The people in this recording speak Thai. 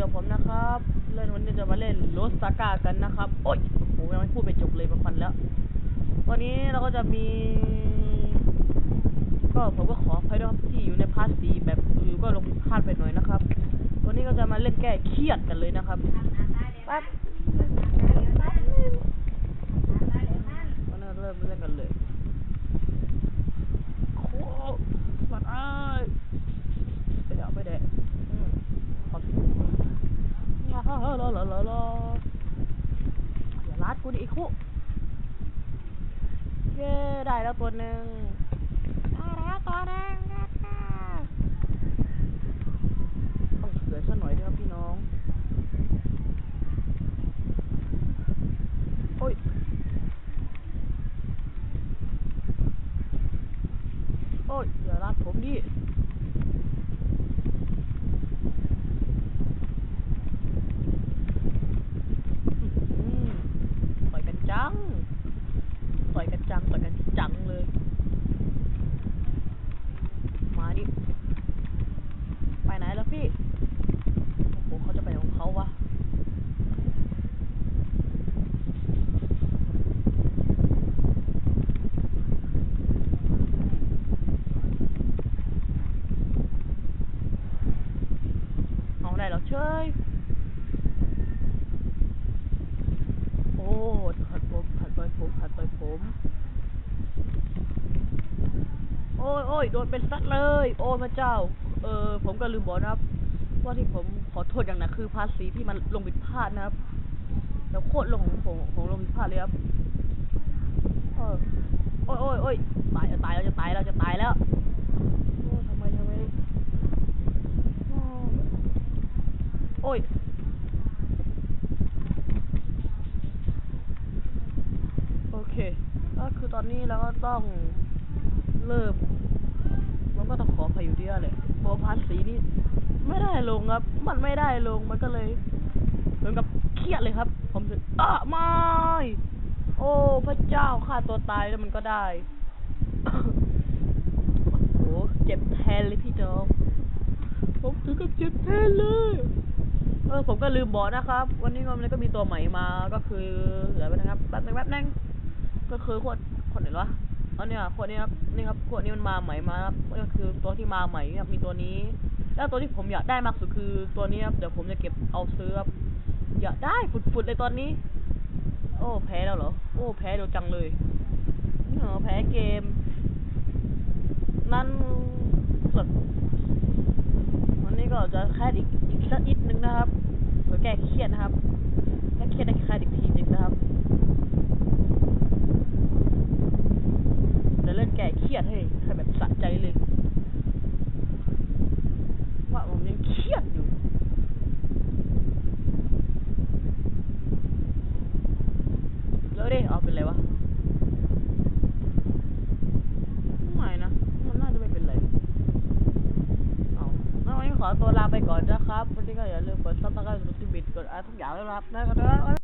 อยู่ผมนะครับเล่นวันนี้จะมาเล่นโรสซากากันนะครับ โอ้ยโอ้ยังไม่พูดไปจบเลยมาฟันแล้ว วันนี้เราก็จะมี ก็ผมก็ขออภัยด้วยครับที่อยู่ในพาร์ทสีแบบเออก็ลงผิดพลาดไปหน่อยนะครับ วันนี้ก็จะมาเล่นแก้เครียดกันเลยนะครับปั๊บวันนี้เริ่มเล่นกันเลยโอ้มันอ้ายไปเดี๋ยวไปเดี๋ยวอืมขอสิลา ลาลาลาลาอย่าลัดกูดิไอ้คุเย้ได้แล้วตัวหนึ่งได้แล้วตัวหนึ่งต้องเสือซะหน่อยด้วยครับพี่น้อง โอ้ย โอ้ยอย่าลากผมดิ อื้อหือต่อยกันจัง ต่อยกันจัง ต่อยกันจังเลย มาดิ ไปไหนแล้วพี่ โอ้โหเขาจะไปของเขาวะ เอาได้แล้วเชยโอ้ผัดผมผัดไปผมผัดไปผม โอ้ยโอ้ยโดนเป็นซัดเลย โอ้ยพระเจ้า เออ ผมก็ลืมบอกนะครับ ว่าที่ผมขอโทษอย่างหนักคือภาษีที่มันลงผิดพลาดนะครับ แล้วโคตรลงของผมของลงผิดพลาดเลยครับเออโอ้ยโอ้ยโอ้ยตายจะตายแล้วจะตายแล้วจะตายแล้ว โอ้ยทำไมทำไมโอ้ย โอ้ยโอเค ก็คือตอนนี้เราก็ต้องเริ่มมันก็ต้องขอพายุเดียเลยเพาะว่าภาษีนี่ไม่ได้ลงครับ มันไม่ได้ลงมันก็เลยเหมือนกับเครียดเลยครับ ผมถึงอะไม่โอ้พระเจ้าฆ่าตัวตายแล้วมันก็ได้โอ้โหเจ็บแทนเลยพี่น้องผมถึงกับเจ็บแทนเลย เออผมก็ลืมบอกนะครับ วันนี้มันก็มีตัวใหม่มาก็คือเดี๋ยวไปนะครับแป๊บนึงแป๊บนึงก็คือขวดขวดไหนวะอันเนี้ยขวดนี้ครับนี่ครับขวดนี้มันมาใหม่มาครับก็คือตัวที่มาใหม่ครับมีตัวนี้ แล้วตัวที่ผมอยากได้มากสุดคือตัวนี้ครับเดี๋ยวผมจะเก็บเอาซื้อครับอยากได้ฝุดๆเลยตอนนี้ โอ้แพ้แล้วเหรอโอ้แพ้เร็วจังเลยเออแพ้เกม นั่นสดวันนี้ก็จะแค่อีกอีกสักนิด แก้เครียดนะครับแก้เครียดได้แค่อีกทีนึงนะครับจะเล่นแก้เครียดให้ให้แบบสะใจเลยว่าผมยังเครียดอยู่แล้วดิออกเป็นไรวะ ไม่นะ มันน่าจะไม่เป็นไร เอาแล้ววันนี้ ขอตัวลาไปก่อนนะครับ วันนี้ก็อย่าลืมกดซับสไครต์กดติดบิดกดอะไรทุกอย่างด้วยนะครับนะครับ